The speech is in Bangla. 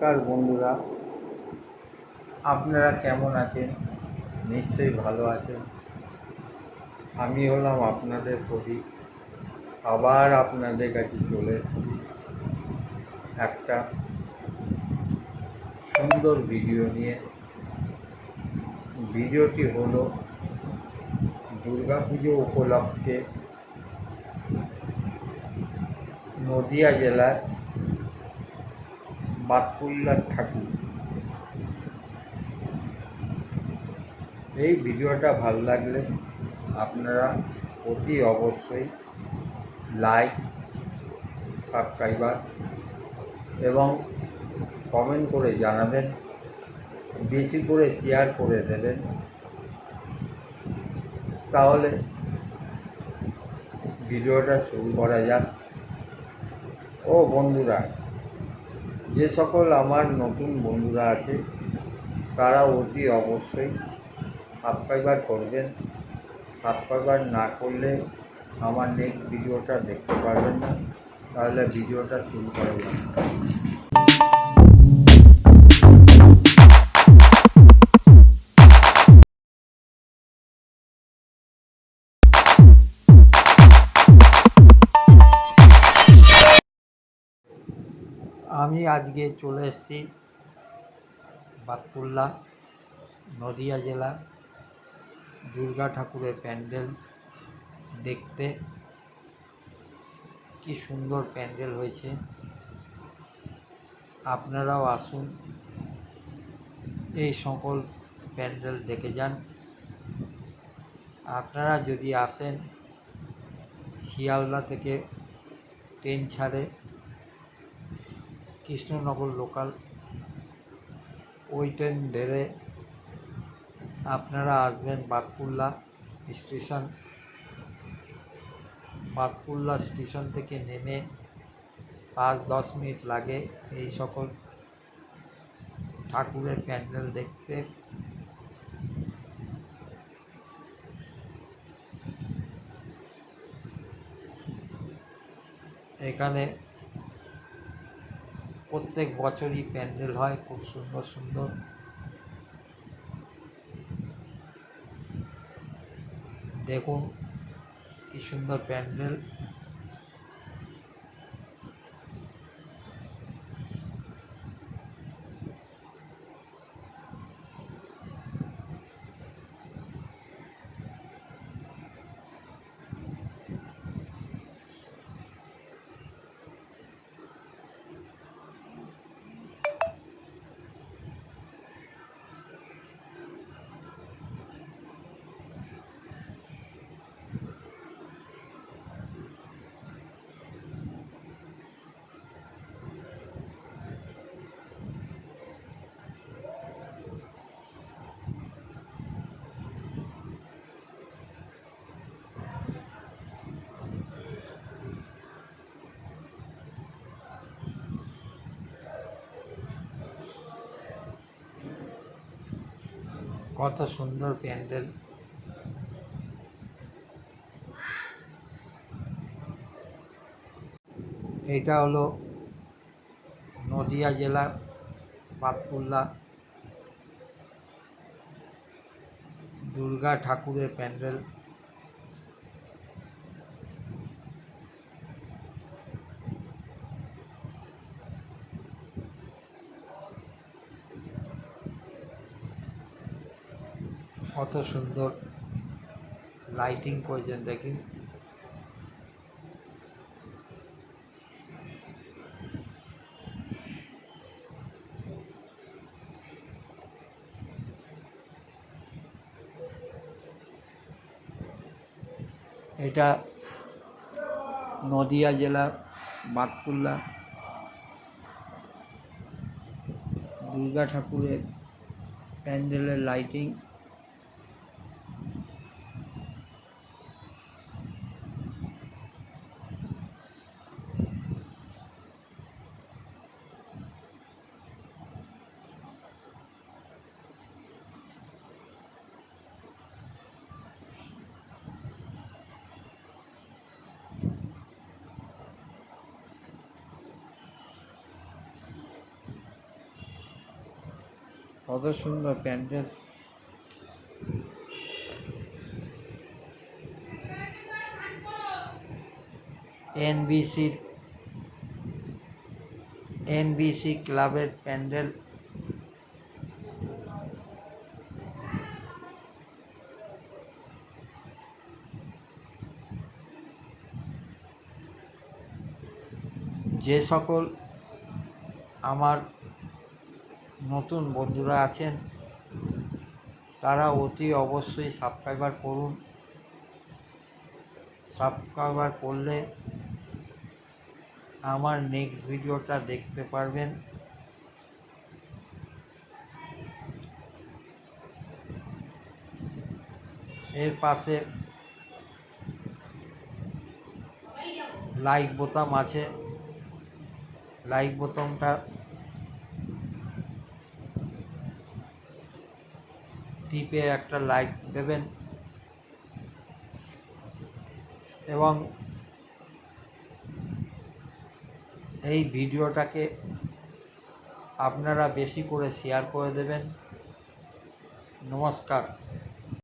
নমস্কার বন্ধুরা। আপনারা কেমন আছেন? নিশ্চয়ই ভালো আছেন। আমি হলাম আপনাদের প্রদীপ। আবার আপনাদের কাছে চলে একটা সুন্দর ভিডিও নিয়ে। ভিডিওটি হলো দুর্গাপুজো উপলক্ষে নদিয়া জেলার বাতকুল্লার ঠাকুর এই ভিডিওটা ভালো লাগলে আপনারা অতি অবশ্যই লাইক, সাবস্ক্রাইবার এবং কমেন্ট করে জানাবেন, বেশি করে শেয়ার করে দেবেন। তাহলে ভিডিওটা শুরু করা যাক। ও বন্ধুরা যে সকল আমার নতুন বন্ধুরা আছে, তারা অতি অবশ্যই সাবস্ক্রাইবার করবেন। সাবস্ক্রাইবার না করলে আমার নেক্সট ভিডিওটা দেখতে পারবেন না। তাহলে ভিডিওটা শুরু করা আমি আজকে চলে এসেছি বাতকুল্লা, নদিয়া জেলা, দুর্গা ঠাকুরের প্যান্ডেল দেখতে। কি সুন্দর প্যান্ডেল হয়েছে। আপনারাও আসুন, এই সকল প্যান্ডেল দেখে যান। আপনারা যদি আসেন, শিয়ালদা থেকে ট্রেন ছাড়ে কৃষ্ণনগর লোকাল ওই ট্রেন ধরে আপনারা আসবেন বাতকুল্লা স্টেশন। বাতকুল্লা স্টেশন থেকে নেমে পাঁচ দশ মিনিট লাগে এই সকল ঠাকুরের প্যান্ডেল দেখতে। এখানে প্রত্যেক বছরই প্যান্ডেল হয় খুব সুন্দর সুন্দর। দেখুন কি সুন্দর প্যান্ডেল। কত সুন্দর প্যান্ডেল। এটা হলো নদিয়া জেলার পাতকুল্লা দুর্গা ঠাকুরের প্যান্ডেল। কত সুন্দর লাইটিং করেছেন দেখি এটা নদিয়া জেলার বাতকুল্লা দুর্গা ঠাকুরের প্যান্ডেলের লাইটিং কত সুন্দর প্যান্ডেল এনবিসির এনবিসি ক্লাবের প্যান্ডেল। যে সকল আমার নতুন বন্ধুরা আছেন, তারা অতি অবশ্যই সাবস্ক্রাইবার করুন। সাবস্ক্রাইবার করলে আমার নেক্সট ভিডিওটা দেখতে পারবেন। এর পাশে লাইক বোতাম আছে। লাইক বোতামটা টিপে একটা লাইক দেবেন। এবং এই ভিডিওটাকে আপনারা বেশি করে শেয়ার করে দেবেন। নমস্কার।